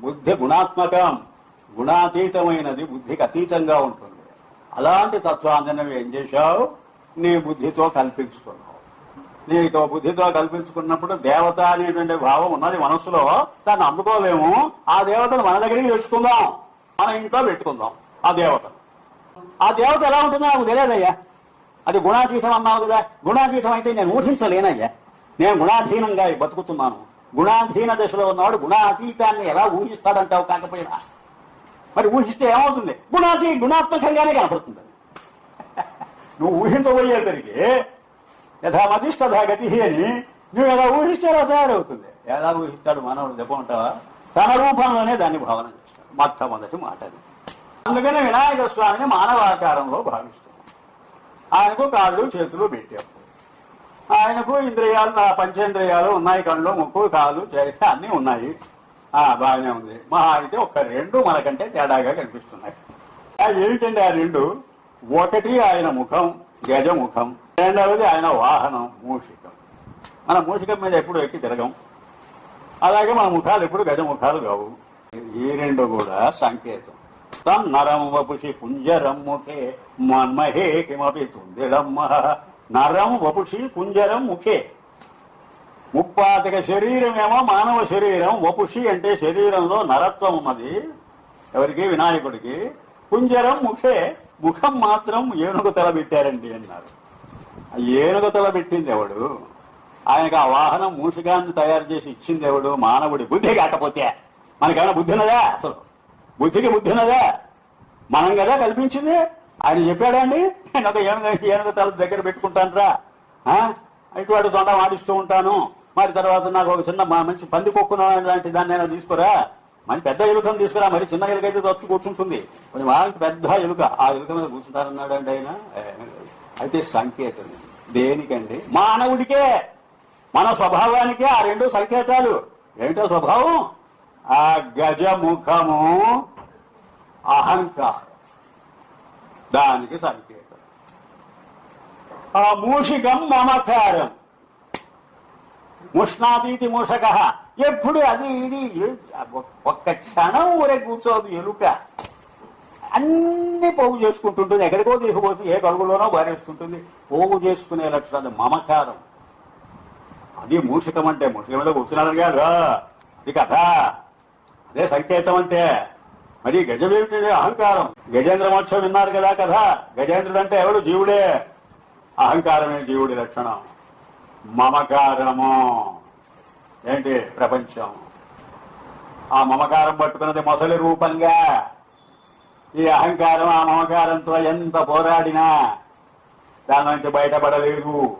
బుద్ధి గుణాత్మకం గుణాతీతమైనది బుద్ధికి అతీతంగా ఉంటుంది. అలాంటి తత్వాన్ని నువ్వు ఏం చేశావు? నీ బుద్ధితో కల్పించుకున్నావు. నీతో బుద్ధితో కల్పించుకున్నప్పుడు దేవత అనేటువంటి భావం ఉన్నది మనసులో. దాన్ని అమ్ముకోలేము. ఆ దేవతను మన దగ్గరికి తెచ్చుకుందాం. మన ఇంట్లో పెట్టుకుందాం ఆ దేవతను. ఆ దేవత ఎలా ఉంటుందో నాకు తెలియదయ్యా. అది గుణాతీతం అన్నావు కదా. గుణాతీతం అయితే నేను ఊహించలేనయ్యా. నేను గుణాధీనంగా బతుకుతున్నాను. గుణాధీన దశలో ఉన్నవాడు గుణాతీతాన్ని ఎలా ఊహిస్తాడంటావు కాకపోయినా? మరి ఊహిస్తే ఏమవుతుంది? గుణాతీ గుణాత్మకంగానే కనపడుతుంది. నువ్వు ఊహించబోయేసరికి యథామతిష్ట తథా గతి అని నువ్వు ఎలా ఊహిస్తే అలా తయారవుతుంది. ఎలా ఊహిస్తాడు మానవుడు? దెబ్బ తన రూపంలోనే దాన్ని భావన చేస్తాడు. మొట్టమొదటి మాట అది. అందుకనే వినాయక స్వామిని మానవాకారంలో భావిస్తాడు. ఆయనకు కాళ్ళు చేతులు పెట్టాము ఆయనకు ఇంద్రియాలు నా పంచేంద్రియాలు ఉన్నాయి కళ్ళు ముక్కు కాలు చేస్తే అన్నీ ఉన్నాయి. ఆ బాగానే ఉంది. మహా అయితే ఒక రెండు మనకంటే తేడాగా కనిపిస్తున్నాయి. ఏమిటండి ఆ రెండు? ఒకటి ఆయన ముఖం గజముఖం. రెండవది ఆయన వాహనం మూషికం. మన మూషికం మీద ఎప్పుడు ఎక్కి తిరగం. అలాగే మన ముఖాలు ఎప్పుడు గజముఖాలు కావు. ఈ రెండు కూడా సంకేతం. తం నరం వపుషి కుంజరం ముఖే మన్మహే కిమపి తుందిడమ్మ నరం వపుషి కుంజరం ముఖే. ముప్పాతిక శరీరమేమో మానవ శరీరం వపుషి అంటే శరీరంలో నరత్వం ఉన్నది ఎవరికి? వినాయకుడికి. కుంజరం ముఖే ముఖం మాత్రం ఏనుగు తల పెట్టారండి అన్నారు. ఏనుగు తల పెట్టింది ఎవడు? ఆయనకు ఆ వాహనం మూషిగాన్ని తయారు చేసి ఇచ్చింది ఎవడు? మానవుడి బుద్ధి కాకపోతే. మనకేమైనా బుద్ధి ఉన్నదా? అసలు బుద్ధికి బుద్ధి ఉన్నదా? మనం కదా కల్పించింది? ఆయన చెప్పాడా అండి? నేను ఒక ఏనుగు ఏనుగు తల దగ్గర పెట్టుకుంటానురా. ఇటు వాడు తొండ వాడిస్తూ ఉంటాను. మరి తర్వాత నాకు ఒక చిన్న మా- మంచి పంది కొక్కున లాంటి దాన్ని నేను తీసుకురా. మరి పెద్ద ఎలుకను తీసుకురా. మరి చిన్న ఎలుక అయితే తప్పు కూర్చుంటుంది కొంచెం వాళ్ళకి పెద్ద ఎలుక. ఆ ఎలుక మీద కూర్చుంటారన్నాడు అండి ఆయన. అయితే సంకేతం. దేనికండి? మానవుడికే. మన స్వభావానికే. ఆ రెండు సంకేతాలు. ఏమిటో స్వభావం? ఆ గజముఖము అహంకారం. దానికి సంకేతం. ఆ మూషికం మమకారం. ముష్ణాతీతి మూషక. ఎప్పుడు అది ఇది ఒక్క క్షణం ఊరే కూర్చోదు ఎలుక. అన్ని పోగు చేసుకుంటుంటుంది. ఎక్కడికో తీసుకుపోతుంది ఏ కలుగులోనో బారేస్తుంటుంది. పోగు చేసుకునే లక్షణం మమకారం. అది మూషికం అంటే మూషికం మీద కూర్చున్నాడు కాదు అది కథ. అదే సంకేతం అంటే. మరి గజం అహంకారం. గజేంద్ర మోక్షం విన్నారు కదా కథ. గజేంద్రుడు అంటే ఎవడు? జీవుడే. అహంకారమే జీవుడి లక్షణం. మమకారము. ఏంటి ప్రపంచం? ఆ మమకారం పట్టుకున్నది మొసలి రూపంగా. ఈ అహంకారం ఆ మమకారంతో ఎంత పోరాడినా దాని నుంచి బయటపడలేదు.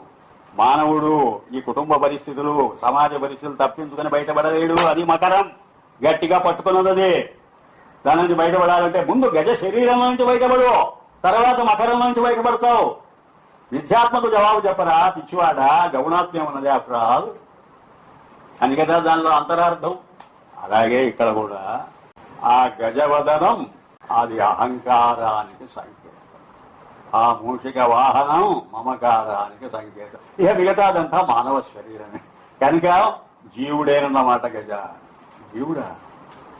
మానవుడు ఈ కుటుంబ పరిస్థితులు సమాజ పరిస్థితులు తప్పించుకుని బయటపడలేడు. అది మకరం. గట్టిగా పట్టుకున్నది దాని నుంచి బయటపడాలంటే ముందు గజ శరీరం నుంచి బయటపడు. తర్వాత మకరం నుంచి బయటపడతావు. విద్యాత్మకు జవాబు చెప్పరా పిచ్చివాడ? గౌణాత్మ్యం ఉన్నది ఆఫ్టర్ అని కదా దానిలో అంతరార్థం. అలాగే ఇక్కడ కూడా. ఆ గజవదనం అది అహంకారానికి సంకేతం. ఆ మూషిక వాహనం మమకారానికి సంకేతం. ఇక మిగతాదంతా మానవ శరీరమే. కనుక జీవుడేనన్నమాట గజ. జీవుడా?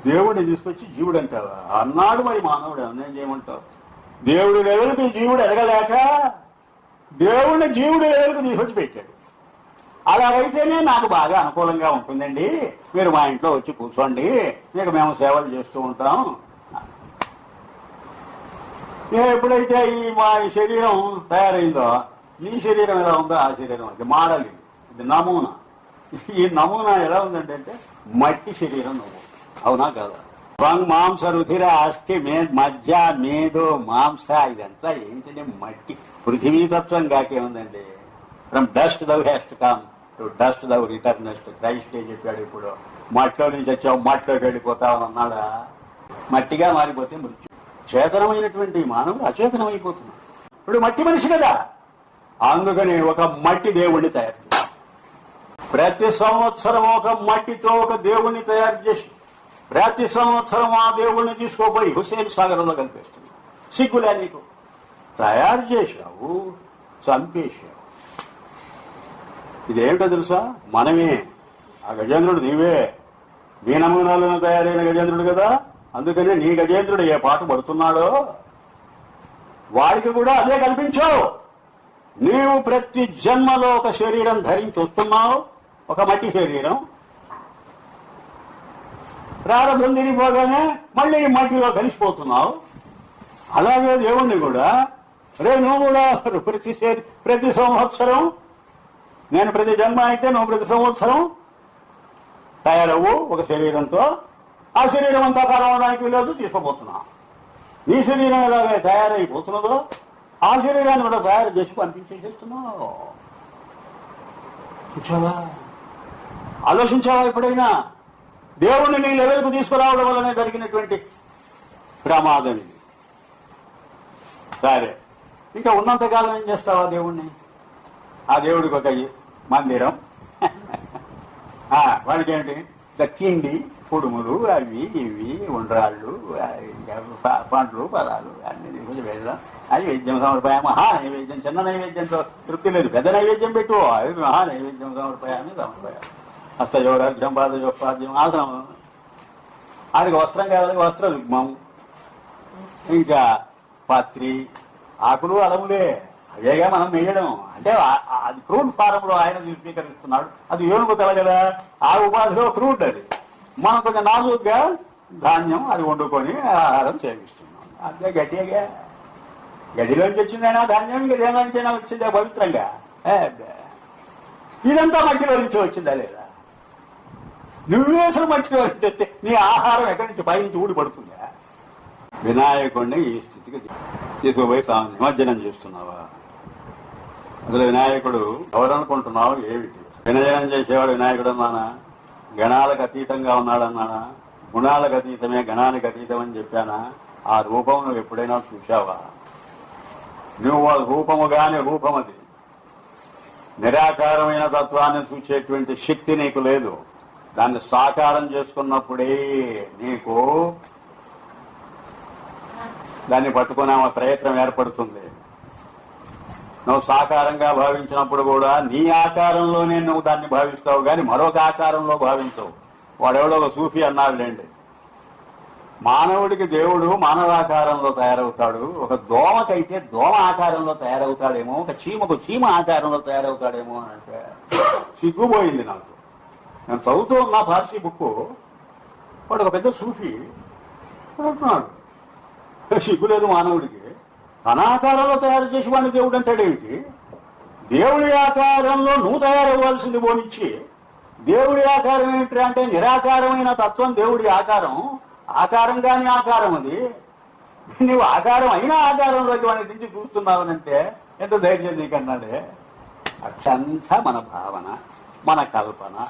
దేవుడిని తీసుకొచ్చి జీవుడు అంటావా అన్నాడు మరి మానవుడు అన్నేం చేయమంటావు. దేవుడు లెవెల్కి జీవుడు ఎదగలేక దేవుడిని జీవుడు లెవెల్కి తీసుకొచ్చి పెట్టాడు. అలాగైతేనే నాకు బాగా అనుకూలంగా ఉంటుందండి. మీరు మా ఇంట్లో వచ్చి కూర్చోండి. మీకు మేము సేవలు చేస్తూ ఉంటాం. ఎప్పుడైతే ఈ మా శరీరం తయారైందో ఈ శరీరం ఎలా ఉందో ఆ శరీరం అది మాడలి. ఇది నమూనా. ఈ నమూనా ఎలా ఉందంటే మట్టి శరీరం నువ్వు. అవునా కదా? త్వం మాంస రుధిర అస్థి మే మధ్య మేధో మాంస. ఇదంతా ఏంటంటే మట్టి? పృథివీతత్వం కాకేముందండి? From dust thou hast come to dust thou returnest Christ ఏం చెప్పాడు ఇప్పుడు? మట్టిలో నుంచి వచ్చావు మట్టిలోకి వెళ్ళిపోతావు అన్నాడా? మట్టిగా మారిపోతే మృత్యు. చేతనమైనటువంటి మానవుడు అచేతనమైపోతున్నాడు. ఇప్పుడు మట్టి మనిషి కదా? అందుకని ఒక మట్టి దేవుణ్ణి తయారు చేశాడు. ప్రతి సంవత్సరం ఒక మట్టితో ఒక దేవుణ్ణి తయారు చేసి ప్రతి సంవత్సరం ఆ దేవుణ్ణి తీసుకోపోయి హుసేన్ సాగరంలో కనిపిస్తుంది. సిగ్గులే నీకు? తయారు చేశావు చంపేశావు. ఇదేమిటో తెలుసా? మనమే. ఆ గజేంద్రుడు నీవే. నీ నమూనాలను తయారైన గజేంద్రుడు కదా? అందుకని నీ గజేంద్రుడు ఏ పాట పడుతున్నాడో? వాడికి కూడా అదే కల్పించావు. నీవు ప్రతి జన్మలో ఒక శరీరం ధరించి వస్తున్నావు. ఒక మట్టి శరీరం. ప్రారంభం తిరిగిపోగానే మళ్ళీ మట్టిలో కలిసిపోతున్నావు. అలాగే దేవుణ్ణి కూడా. రే నువ్వు కూడా ప్రతి ప్రతి సంవత్సరం నేను ప్రతి జన్మ అయితే నువ్వు ప్రతి సంవత్సరం తయారవు ఒక శరీరంతో. ఆ శరీరం అంతా కాలవడానికి వీలేదు తీసుకుపోతున్నా నీ శరీరం ఎలాగే తయారైపోతున్నదో ఆ శరీరాన్ని కూడా తయారు చేసి పంపించేసేస్తున్నావు. ఆలోచించావా ఎప్పుడైనా? దేవుణ్ణి నీ లెవెల్కు తీసుకురావడం వల్లనే జరిగినటువంటి ప్రమాదం ఇది. సరే. ఇంకా ఉన్నంతకాలం ఏం చేస్తావా దేవుణ్ణి? ఆ దేవుడికి ఒక మందిరం. వాడికి ఏంటి ఇంకా కుడుములు అవి ఇవి ఉండ్రాళ్ళు పండ్లు పదాలు అన్ని తీసుకొచ్చి వెళ్ళడం నైవేద్యం సమర్పయామ. మహా నైవేద్యం చిన్న నైవేద్యంతో తృప్తి లేదు. పెద్ద నైవేద్యం పెట్టు. అవి మహా నైవేద్యం సమర్పయాన్ని సమర్పయాలి హస్తయోరాధ్యం పాదయోపాద్యం ఆసనం ఆయనకు వస్త్రం కావాలి వస్త్ర రుగ్మం. ఇంకా పత్రి ఆకులు అలములే. అదేగా మనం వేయడం అంటే అది క్రూడ్ ఫారంలో ఆయన స్వీకరిస్తున్నాడు. అది ఏనుగు తెల కదా. ఆ ఉపాధిలో క్రూడ్ అది. మనం కొంచెం నాజుగ్గా ధాన్యం అది వండుకొని ఆహారం సేవిస్తున్నాం అంతే గట్టిగా. గడిలోంచి వచ్చిందైనా ధాన్యం ఇంకా దేనిలోంచైనా వచ్చిందే పవిత్రంగా. ఇదంతా మట్టిలో నుంచి వచ్చిందా లేదా? నువ్వే అసలు మట్టిలో నీ ఆహారం ఎక్కడి నుంచి బయట నుంచి ఊడిపడుతుందా వినాయకుడిని ఈ స్థితికి తీసుకుపోయి నిమజ్జనం చేస్తున్నావా? అసలు వినాయకుడు ఎవరనుకుంటున్నావు? ఏమిటి? వినయనం చేసేవాడు వినాయకుడు అన్నానా గణాలకు అతీతంగా ఉన్నాడన్నానా? గుణాలకు అతీతమే గణానికి అతీతం అని చెప్పానా? ఆ రూపం నువ్వు ఎప్పుడైనా చూశావా? నువ్వు ఆ రూపము గాని రూపం అది నిరాకారమైన తత్వాన్ని చూసేటువంటి శక్తి నీకు లేదు. దాన్ని సాకారం చేసుకున్నప్పుడే నీకు దాన్ని పట్టుకునే ప్రయత్నం ఏర్పడుతుంది. నువ్వు సాకారంగా భావించినప్పుడు కూడా నీ ఆకారంలోనే నువ్వు దాన్ని భావిస్తావు కానీ మరొక ఆకారంలో భావించవు. వాడెవడో ఒక సూఫీ అన్నాడులేండి మానవుడికి దేవుడు మానవాకారంలో తయారవుతాడు ఒక దోమకైతే దోమ ఆకారంలో తయారవుతాడేమో ఒక చీమకు చీమ ఆకారంలో తయారవుతాడేమో అని అంటే సిగ్గుపోయింది నాకు. నేను చదువుతూ ఉన్న పార్సీ బుక్ వాడు ఒక పెద్ద సూఫీ అంటున్నాడు. సిగ్గులేదు మానవుడికి. తన ఆకారంలో తయారు చేసి వాడిని దేవుడు అంటాడేమిటి దేవుడి ఆకారంలో నువ్వు తయారవ్వాల్సింది పోనిచ్చి దేవుడి ఆకారం ఏంటి అంటే నిరాకారమైన తత్వం దేవుడి ఆకారం. ఆకారం కాని ఆకారం అది. నువ్వు ఆకారం అయినా ఆకారంలోకి వాడిని దించి చూస్తున్నావనంటే ఎంత ధైర్యం నీకన్నాడే? అక్షంతా మన భావన మన కల్పన.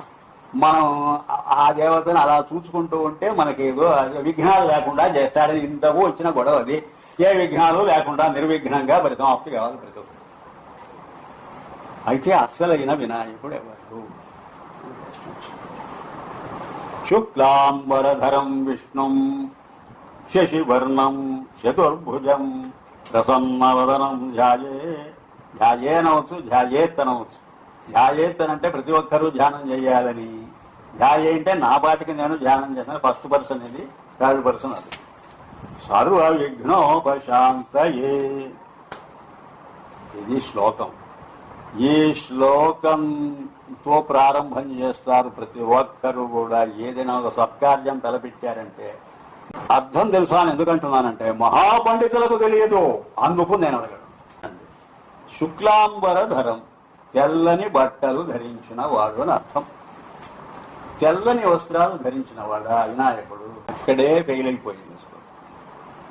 మనం ఆ- దేవతను అలా చూసుకుంటూ ఉంటే మనకి ఏదో విఘ్నాలు లేకుండా చేస్తాడని ఇంతకు వచ్చిన గొడవ అది. ఏ విఘ్నాలు లేకుండా నిర్విఘ్నంగా పరిసమాప్తి కావాలి ప్రతి ఒక్కరు అయితే అస్సలైన వినాయకుడు ఎవరు? శుక్లాంబరధరం విష్ణుం శశివర్ణం చతుర్భుజం ప్రసన్నవదనం ధ్యాయే ధ్యాయేనవచ్చు ధ్యాయేత్తనవచ్చు ధ్యాయేత్తనంటే ప్రతి ఒక్కరూ ధ్యానం చేయాలని. ధ్యాయ అంటే నా పాటికి నేను ధ్యానం చేస్తాను ఫస్ట్ పర్సన్ ఇది థర్డ్ పర్సన్ అది. సర్వ విఘ్నోపశాంతయే ఇది శ్లోకం. ఈ శ్లోకంతో ప్రారంభం చేస్తారు ప్రతి ఒక్కరు కూడా. ఏదైనా ఒక సత్కార్యం తలపెట్టారంటే అర్థం తెలుసా అని ఎందుకంటున్నానంటే మహాపండితులకు తెలియదు. అందుకు నేను అడగడం శుక్లాంబరధరం. తెల్లని బట్టలు ధరించిన వాడు అని అర్థం. తెల్లని వస్త్రాలు ధరించిన వాడా? వినాయకుడు. ఇక్కడే ఫెయిల్ అయిపోయింది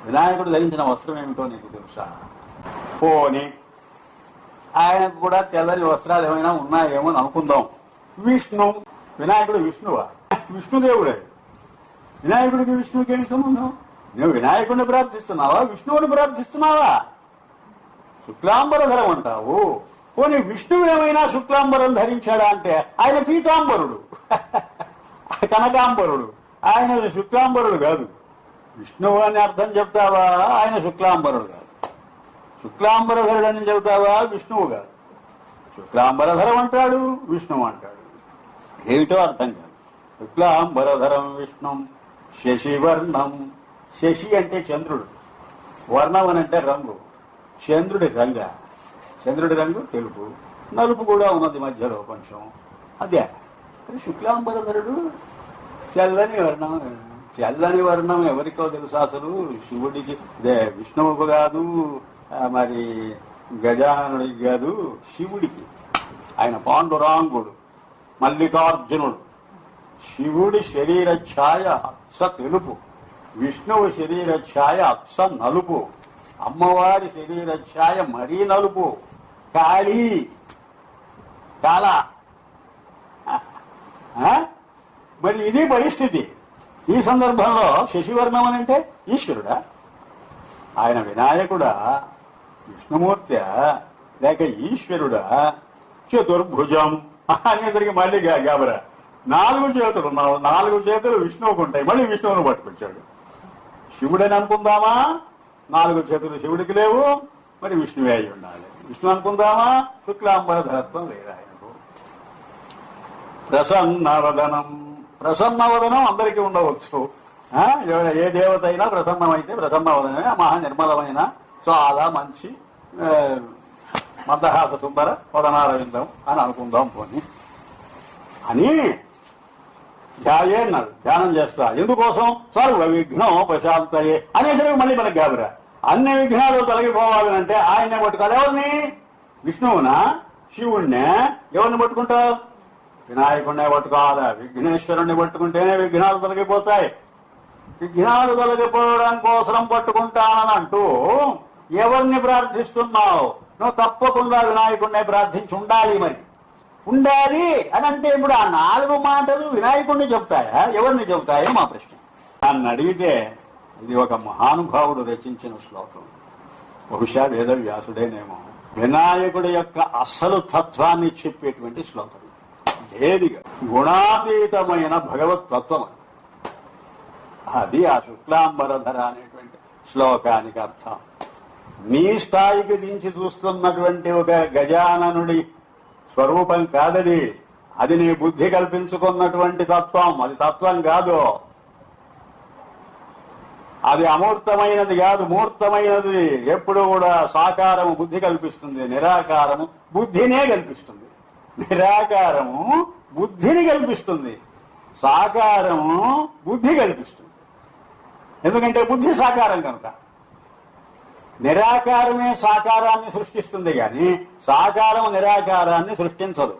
వినాయకుడు ధరించిన వస్త్రం ఏమిటో నీకు తెలుసా? పోని. ఆయనకు కూడా తెల్లని వస్త్రాలు ఏమైనా ఉన్నాయేమో అని అనుకుందాం. విష్ణు. వినాయకుడు విష్ణువా? విష్ణుదేవుడే. వినాయకుడికి విష్ణువుకి ఏమి సంబంధం? నువ్వు వినాయకుడిని ప్రార్థిస్తున్నావా? విష్ణువుని ప్రార్థిస్తున్నావా? శుక్లాంబరధరం అంటావు. పోనీ విష్ణువు ఏమైనా శుక్లాంబరం ధరించాడా అంటే ఆయన పీతాంబరుడు. కనకాంబరుడు. ఆయన శుక్లాంబరుడు కాదు. విష్ణువు అని అర్థం చెప్తావా? ఆయన శుక్లాంబరుడు కాదు. శుక్లాంబరధరుడు అని చెబుతావా? విష్ణువు కాదు. శుక్లాంబరధరం అంటాడు విష్ణువు అంటాడు. ఏమిటో అర్థం కాదు. శుక్లాంబరధరం విష్ణుం శశివర్ణం. శశి అంటే చంద్రుడు. వర్ణం అని అంటే రంగు. చంద్రుడి రంగ. చంద్రుడి రంగు తెలుపు నలుపు కూడా ఉన్నది మధ్యలో కొంచెం. అదే శుక్లాంబరధరుడు చల్లని వర్ణం చల్లని వర్ణం ఎవరికో తెలుసు అసలు? శివుడికి అదే విష్ణువుకు కాదు మరి గజానుడికి కాదు శివుడికి. ఆయన పాండురాంగుడు మల్లికార్జునుడు. శివుడి శరీర ఛాయ అక్ష తెలుపు విష్ణువు శరీర ఛాయ అక్ష నలుపు అమ్మవారి శరీర ఛాయ మరీ నలుపు. కాళీ. కాల ఆ? మరి ఇది పరిస్థితి. ఈ సందర్భంలో శశివర్ణం అని అంటే ఈశ్వరుడా? ఆయన వినాయకుడా? విష్ణుమూర్తి లేక ఈశ్వరుడా? చతుర్భుజం. అనేసరికి మళ్ళీ గా- గాబరా. నాలుగు చేతులు నాలుగు చేతులు విష్ణువుకు ఉంటాయి. మళ్ళీ విష్ణువును పట్టుకొచ్చాడు. శివుడని అనుకుందామా? నాలుగు చేతులు శివుడికి లేవు. మరి విష్ణువే అయి ఉండాలి. విష్ణు అనుకుందామా శుక్లాంబరధరత్వం లేదు ఆయనకు ప్రసన్నవదనం. ప్రసన్నవదనం అందరికీ ఉండవచ్చు. ఏ దేవత అయినా ప్రసన్నమైతే ప్రసన్నవదనమే. మహా నిర్మలమైన చాలా మంచి మందహాస సుందర వదనారవిందం అని అనుకుందాం పోని. అని ధ్యాయే అన్నాడు ధ్యానం చేస్తా. ఎందుకోసం? సర్వ విఘ్నం ప్రశాంతయే అనేసరికి మళ్ళీ మనకి గాబరా. అన్ని విఘ్నాలు తొలగిపోవాలి అంటే ఆయన్నే పట్టుకోవాలి. ఎవరిని? విష్ణువునా? శివుణ్ణే. ఎవరిని పట్టుకుంటావు? వినాయకుడినే పట్టుకోవాలి. విఘ్నేశ్వరుణ్ణి పట్టుకుంటేనే విఘ్నాలు తొలగిపోతాయి. విఘ్నాలు తొలగిపోవడం కోసం పట్టుకుంటానని అంటూ ఎవరిని ప్రార్థిస్తున్నావు? నువ్వు తప్పకుండా వినాయకుడినే ప్రార్థించి ఉండాలి మరి. ఉండాలి అని అంటే ఇప్పుడు ఆ నాలుగు మాటలు వినాయకుడిని చెబుతాయా? ఎవరిని చెబుతాయో మా ప్రశ్న. నన్ను అడిగితే ఇది ఒక మహానుభావుడు రచించిన శ్లోకం. బహుశా వేదవ్యాసుడేనేమో వినాయకుడి యొక్క అసలు తత్వాన్ని చెప్పేటువంటి శ్లోకం. ఏదిగా గుణాతీతమైన భగవత్ తత్వం అది. అది ఆ శుక్లాంబరధర అనేటువంటి శ్లోకానికి అర్థం. నీ స్థాయికి దించి చూస్తున్నటువంటి ఒక గజాననుడి స్వరూపం కాదది. అది నీ బుద్ధి కల్పించుకున్నటువంటి తత్వం. అది తత్వం కాదు. అది అమూర్తమైనది కాదు మూర్తమైనది. ఎప్పుడు కూడా సాకారము బుద్ధి కల్పిస్తుంది నిరాకారము బుద్ధినే కల్పిస్తుంది. నిరాకారము బుద్ధిని కల్పిస్తుంది సాకారము బుద్ధి కల్పిస్తుంది. ఎందుకంటే బుద్ధి సాకారం కనుక. నిరాకారమే సాకారాన్ని సృష్టిస్తుంది కానీ సాకారం నిరాకారాన్ని సృష్టించదు.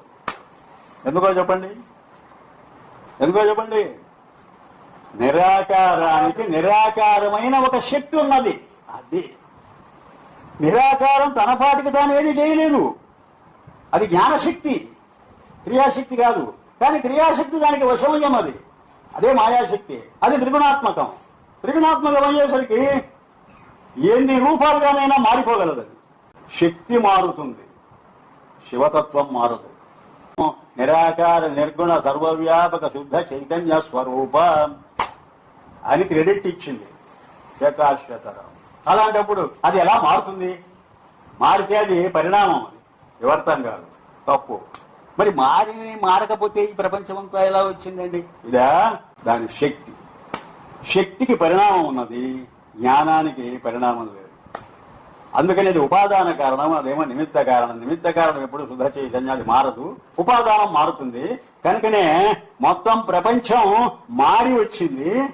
ఎందుకో చెప్పండి? ఎందుకో చెప్పండి? నిరాకారానికి నిరాకారమైన ఒక శక్తి ఉన్నది. అది. నిరాకారం తన పాటికి తాను ఏది చేయలేదు. అది జ్ఞానశక్తి. క్రియాశక్తి కాదు. కానీ క్రియాశక్తి దానికి వశమయం అది. అదే మాయాశక్తి. అది త్రిగుణాత్మకం. త్రిగుణాత్మకం అయ్యేసరికి ఎన్ని రూపాలుగానైనా మారిపోగలదు శక్తి మారుతుంది. శివతత్వం మారదు. నిరాకార నిర్గుణ సర్వవ్యాపక శుద్ధ చైతన్య స్వరూపం. అని క్రెడిట్ ఇచ్చింది. శ్వేతాశ్వేతరావు అలాంటప్పుడు అది ఎలా మారుతుంది? మారితే అది పరిణామం వివర్తం కాదు. తప్పు. మరి మారి మారకపోతే ఈ ప్రపంచం అంతా ఎలా వచ్చిందండి? ఇదా? దాని శక్తి. శక్తికి పరిణామం ఉన్నది జ్ఞానానికి పరిణామం లేదు. అందుకని అది ఉపాదాన కారణం అదేమో నిమిత్త కారణం. నిమిత్త కారణం ఎప్పుడు శుద్ధ చైతన్యాది మారదు. ఉపాదానం మారుతుంది. కనుకనే మొత్తం ప్రపంచం మారి వచ్చింది.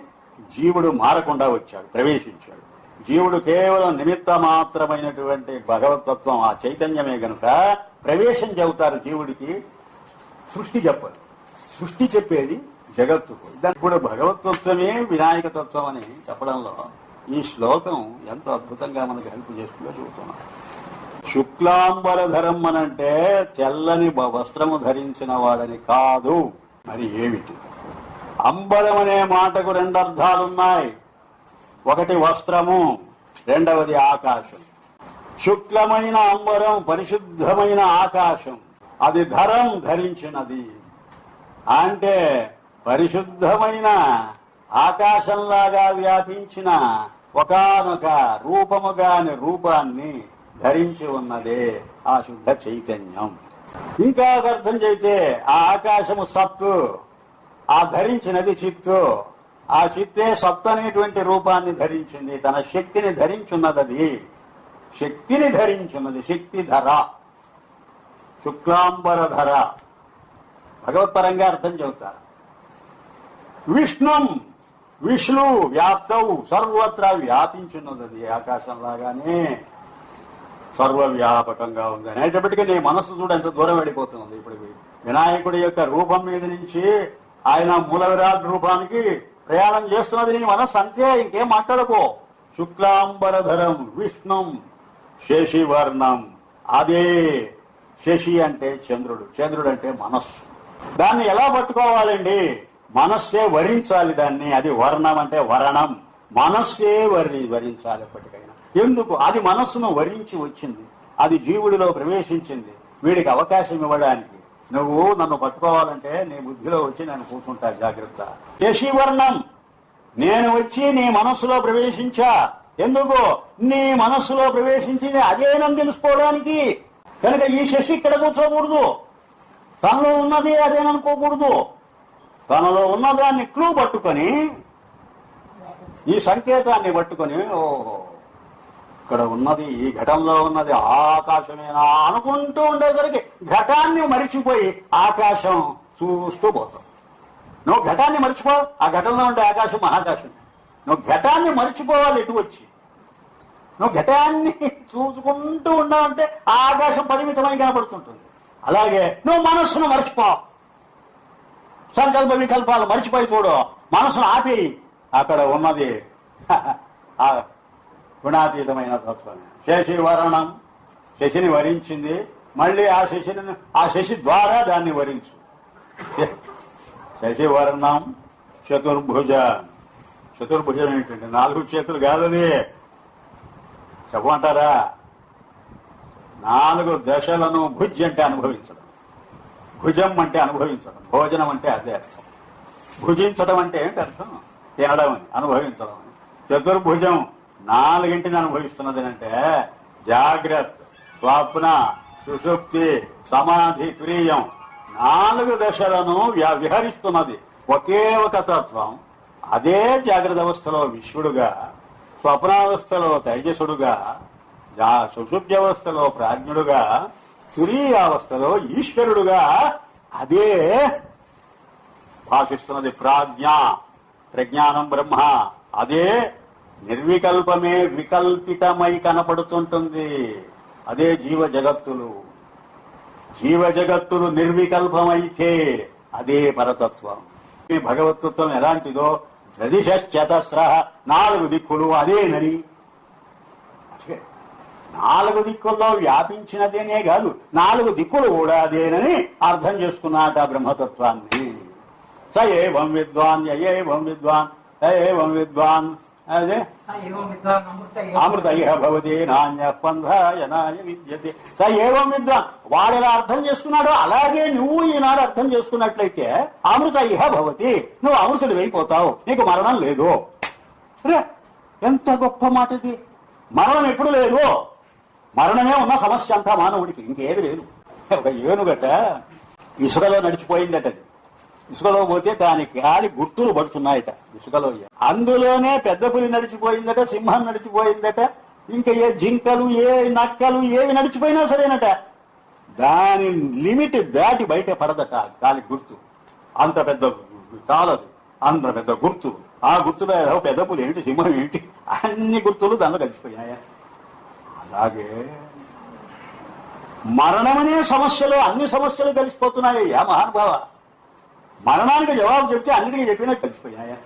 జీవుడు మారకుండా వచ్చాడు ప్రవేశించాడు. జీవుడు కేవలం నిమిత్త మాత్రమైనటువంటి భగవతత్వం ఆ చైతన్యమే గనుక ప్రవేశం చెబుతారు జీవుడికి. సృష్టి చెప్పరు సృష్టి చెప్పేది జగత్తు దానికి కూడా భగవతత్వమే వినాయక తత్వం అని చెప్పడంలో ఈ శ్లోకం ఎంత అద్భుతంగా మనకు హెల్ప్ చేస్తుందో చూస్తున్నాం. శుక్లాంబరధరం అనంటే తెల్లని వస్త్రము ధరించిన వాడని కాదు. మరి ఏమిటి? అంబరం అనే మాటకు రెండు అర్థాలున్నాయి. ఒకటి వస్త్రము రెండవది ఆకాశం. శుక్లమైన అంబరం పరిశుద్ధమైన ఆకాశం. అది ధరం ధరించినది. అంటే పరిశుద్ధమైన ఆకాశంలాగా వ్యాపించిన ఒకనొక రూపముగాని రూపాన్ని ధరించి ఉన్నదే ఆ శుద్ధ చైతన్యం. ఇంకా అర్థం చేస్తే ఆ ఆకాశము సత్తు. ఆ ధరించినది చిత్తు. ఆ చిత్తే సత్ అనేటువంటి రూపాన్ని ధరించింది. తన శక్తిని ధరించున్నది శక్తిని ధరించున్నది. శక్తి ధర. శుక్లాంబర ధర. భగవత్పరంగా అర్థం చెబుతారు. విష్ణుం విష్ణు వ్యాప్తవు సర్వత్రా వ్యాపించున్నది ఆకాశంలాగానే సర్వవ్యాపకంగా ఉంది అనేటప్పటికీ నీ మనస్సు చూడ ఎంత దూరం వెళ్ళిపోతున్నది. ఇప్పుడు వినాయకుడి యొక్క రూపం మీద నుంచి ఆయన మూల విరాట్ రూపానికి ప్రయాణం చేస్తున్నది నీ మనస్సు అంతే ఇంకేం మాట్లాడకో. శుక్లాంబరధరం విష్ణుం శశివర్ణం. అదే శశి అంటే చంద్రుడు చంద్రుడు అంటే మనస్సు. దాన్ని ఎలా పట్టుకోవాలండి? మనస్సే వరించాలి దాన్ని అది వర్ణం అంటే వరణం. మనస్సే వరి వరించాలి ఎప్పటికైనా. ఎందుకు? అది మనస్సును వరించి వచ్చింది. అది జీవుడిలో ప్రవేశించింది. వీడికి అవకాశం ఇవ్వడానికి. నువ్వు నన్ను పట్టుకోవాలంటే నీ బుద్ధిలో వచ్చి నేను కూర్చుంటా జాగ్రత్త. యశివర్ణం నేను వచ్చి నీ మనస్సులో ప్రవేశించా. ఎందుకు? నీ మనస్సులో ప్రవేశించింది అదేనని తెలుసుకోవడానికి. కనుక ఈ శశి ఇక్కడ కూర్చోకూడదు. తనలో ఉన్నది అదేననుకోకూడదు తనలో ఉన్నదాన్ని క్లూ పట్టుకొని ఈ సంకేతాన్ని పట్టుకొని ఓహో. ఇక్కడ ఉన్నది ఈ ఘటంలో ఉన్నది ఆకాశమేనా అనుకుంటూ ఉండేసరికి ఘటాన్ని మరిచిపోయి ఆకాశం చూస్తూ పోతాం. నువ్వు ఘటాన్ని మర్చిపో ఆ ఘటంలో ఉండే ఆకాశం మహాకాశం. నువ్వు ఘటాన్ని మర్చిపోవాలి ఎటు వచ్చి. నువ్వు ఘటాన్ని చూసుకుంటూ ఉన్నావంటే ఆ ఆకాశం పరిమితమై కనపడుతుంటుంది. అలాగే నువ్వు మనస్సును మర్చిపో. సంకల్ప వికల్పాలు మర్చిపోయి చూడు మనసును ఆపి అక్కడ ఉన్నది గుణాతీతమైన తత్వమే. శశి వరణం శశిని వరించింది మళ్ళీ ఆ శశిని ఆ శశి ద్వారా దాన్ని వరించు. శశి వర్ణం చతుర్భుజ. చతుర్భుజం ఏంటంటే నాలుగు చేతులు కాదది. చెప్పమంటారా? నాలుగు దశలను భుజ్ అంటే అనుభవించడం. భుజం అంటే అనుభవించడం. భోజనం అంటే అదే అర్థం. భుజించడం అంటే ఏంటి అర్థం? తినడం అని అనుభవించడం అని. చతుర్భుజం నాలుగింటిని అనుభవిస్తున్నది అంటే జాగ్రత్త స్వప్న సుషుప్తి సమాధి తురీయం. నాలుగు దశలను వ్య- విహరిస్తున్నది ఒకే ఒక తత్వం. అదే జాగ్రత్త అవస్థలో విశ్వడుగా స్వప్నావస్థలో తైజసుడుగా జా- సుషుప్త్యవస్థలో ప్రాజ్ఞుడుగా తురీయావస్థలో ఈశ్వరుడుగా అదే భాషిస్తున్నది ప్రాజ్ఞ ప్రజ్ఞానం బ్రహ్మ. అదే నిర్వికల్పమే వికల్పితమై కనపడుతుంటుంది. అదే జీవ జగత్తులు జీవ జగత్తులు నిర్వికల్పమైతే అదే పరతత్వం. ఈ భగవతత్వం ఎలాంటిదో ప్రదిశశ్చతస్ర నాలుగు దిక్కులు అదేనని. నాలుగు దిక్కుల్లో వ్యాపించినదేనే కాదు నాలుగు దిక్కులు కూడా అదేనని అర్థం చేసుకున్నాట బ్రహ్మతత్వాన్ని. స ఏవం విద్వాన్ య ఏవం విద్వాన్ స ఏవం విద్వాన్. అదే. అమృత భవతి నాణ్య పంధాయనాయ విద్యతే. స ఏవం విద్వాన్? వాడు ఎలా అర్థం చేసుకున్నాడో అలాగే నువ్వు ఈనాడు అర్థం చేసుకున్నట్లయితే అమృత ఇహ భవతి. నువ్వు అమృతుడు అయిపోతావు. నీకు మరణం లేదు. రే, ఎంత గొప్ప మాట ఇది మరణం ఎప్పుడు లేదు. మరణమే ఉన్న సమస్య అంతా మానవుడికి ఇంకేది లేదు. ఒక ఏనుగట ఇసుకలో నడిచిపోయిందట అది ఇసుకలో పోతే దాని గాలి గుర్తులు పడుతున్నాయట ఇసుకలో. అందులోనే పెద్ద పులి నడిచిపోయిందట సింహం నడిచిపోయిందట ఇంకా ఏ జింకలు ఏ నక్కలు ఏవి నడిచిపోయినా సరేనట. దాని లిమిట్ దాటి బయట పడదట గాలి గుర్తు. అంత పెద్ద చాలది. అంత పెద్ద గుర్తు. ఆ గుర్తులో పెద్ద పులి ఏంటి సింహం ఏంటి అన్ని గుర్తులు దానిలో కలిసిపోయినాయా. అలాగే మరణమనే సమస్యలు అన్ని సమస్యలు కలిసిపోతున్నాయి మహానుభావ. మరణానికి జవాబు చెప్తే అన్నిటికీ చెప్పినట్టు కలిసిపోయినాయా